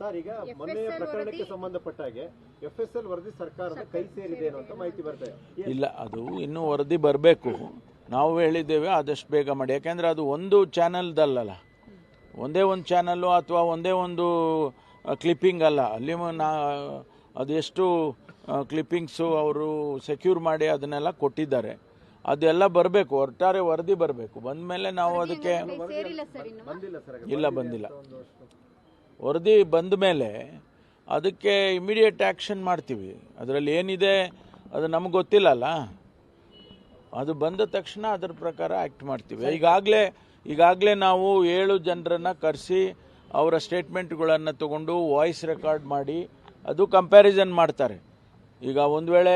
Sir ಈಗ ಮೊನ್ನೆಯ ಪ್ರಕರಣಕ್ಕೆ ಸಂಬಂಧಪಟ್ಟ ಹಾಗೆ ಎಫ್ ಎಸ್ ಎಲ್ ವರದಿ ಸರ್ಕಾರದ ಕೈ ಸೇರಿದೆ ಅಂತ ಮಾಹಿತಿ ಬರ್ತಾ ಇದೆ. ಇಲ್ಲ ಅದು ಇನ್ನೂ ವರದಿ ಬರಬೇಕು. ನಾವು ಹೇಳಿದ್ದೇವೆ ಆದಷ್ಟು ಬೇಗ ಮಾಡಿ. ಯಾಕೆಂದರೆ ಅದು ಒಂದು ಚಾನಲ್ದಲ್ಲಲ್ಲ. ಒಂದೇ ಒಂದು ಚಾನಲ್ಲು ಅಥವಾ ಒಂದೇ ಒಂದು ಕ್ಲಿಪ್ಪಿಂಗ್ ಅಲ್ಲ. ಅಲ್ಲಿ ನಾ ಅದೆಷ್ಟು ಕ್ಲಿಪ್ಪಿಂಗ್ಸು ಅವರು ಸೆಕ್ಯೂರ್ ಮಾಡಿ ಅದನ್ನೆಲ್ಲ ಕೊಟ್ಟಿದ್ದಾರೆ. ಅದೆಲ್ಲ ಬರಬೇಕು. ಒಟ್ಟಾರೆ ವರದಿ ಬರಬೇಕು. ಬಂದ ಮೇಲೆ ನಾವು ಅದಕ್ಕೆ ಸೇರಿಲ್ಲ ಸರ್ ಇನ್ನು? ಬಂದಿಲ್ಲ ಸರ್ ಇಲ್ಲ ಬಂದಿಲ್ಲ. ವರದಿ ಬಂದ ಮೇಲೆ ಅದಕ್ಕೆ ಇಮಿಡಿಯೇಟ್ ಆ್ಯಕ್ಷನ್ ಮಾಡ್ತೀವಿ. ಅದರಲ್ಲಿ ಏನಿದೆ ಅದು ನಮ್ಗೆ ಗೊತ್ತಿಲ್ಲಲ್ಲ. ಅದು ಬಂದ ತಕ್ಷಣ ಅದರ ಪ್ರಕಾರ ಆ್ಯಕ್ಟ್ ಮಾಡ್ತೀವಿ. ಈಗಾಗಲೇ ಈಗಾಗಲೇ ನಾವು ಏಳು ಜನರನ್ನು ಕರೆಸಿ ಅವರ ಸ್ಟೇಟ್ಮೆಂಟ್ಗಳನ್ನು ತಗೊಂಡು ವಾಯ್ಸ್ ರೆಕಾರ್ಡ್ ಮಾಡಿ ಅದು ಕಂಪ್ಯಾರಿಸನ್ ಮಾಡ್ತಾರೆ. ಈಗ ಒಂದು ವೇಳೆ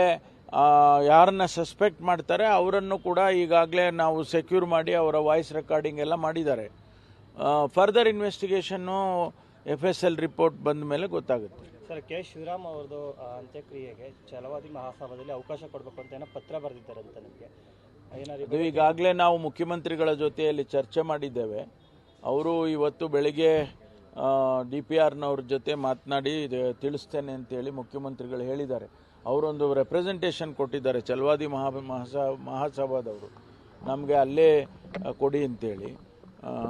ಯಾರನ್ನ ಸಸ್ಪೆಕ್ಟ್ ಮಾಡ್ತಾರೆ ಅವರನ್ನು ಕೂಡ ಈಗಾಗಲೇ ನಾವು ಸೆಕ್ಯೂರ್ ಮಾಡಿ ಅವರ ವಾಯ್ಸ್ ರೆಕಾರ್ಡಿಂಗ್ ಎಲ್ಲ ಮಾಡಿದ್ದಾರೆ. Further investigation F S L report ಬಂದ ಮೇಲೆ ಗೊತ್ತಾಗುತ್ತೆ. Sir K. ಶಿವರಾಮ್ ಅವ್ರದ್ದು ಅಂತ್ಯಕ್ರಿಯೆಗೆ ಛಲವಾದಿ ಮಹಾಸಭಾದಲ್ಲಿ ಅವಕಾಶ ಕೊಡಬೇಕು ಅಂತ ಏನೋ ಪತ್ರ ಬರೆದಿದ್ದಾರಂತೆ ನಿಮಗೆ. ಏನಾದ್ರು ಅದು ಈಗಾಗಲೇ ನಾವು ಮುಖ್ಯಮಂತ್ರಿಗಳ ಜೊತೆಯಲ್ಲಿ ಚರ್ಚೆ ಮಾಡಿದ್ದೇವೆ. ಅವರು ಇವತ್ತು ಬೆಳಿಗ್ಗೆ ಡಿ ಪಿ ಆರ್ನವ್ರ ಜೊತೆ ಮಾತನಾಡಿ ಇದು ತಿಳಿಸ್ತೇನೆ ಅಂತೇಳಿ ಮುಖ್ಯಮಂತ್ರಿಗಳು ಹೇಳಿದ್ದಾರೆ. ಅವರೊಂದು ರೆಪ್ರೆಸೆಂಟೇಷನ್ ಕೊಟ್ಟಿದ್ದಾರೆ ಚಲವಾದಿ ಮಹಾ ಮಹಾಸ ಮಹಾಸಭಾದವರು. ನಮಗೆ ಅಲ್ಲೇ ಕೊಡಿ ಅಂತೇಳಿ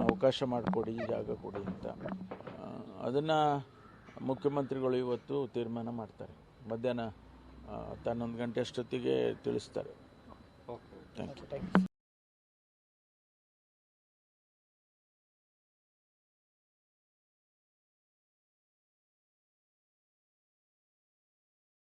ಅವಕಾಶ ಮಾಡಿಕೊಡಿ ಜಾಗ ಕೊಡಿ ಅಂತ. ಅದನ್ನು ಮುಖ್ಯಮಂತ್ರಿಗಳು ಇವತ್ತು ತೀರ್ಮಾನ ಮಾಡ್ತಾರೆ. ಮಧ್ಯಾಹ್ನ ಹನ್ನೊಂದು ಗಂಟೆ ಅಷ್ಟೊತ್ತಿಗೆ ತಿಳಿಸ್ತಾರೆ. Thank you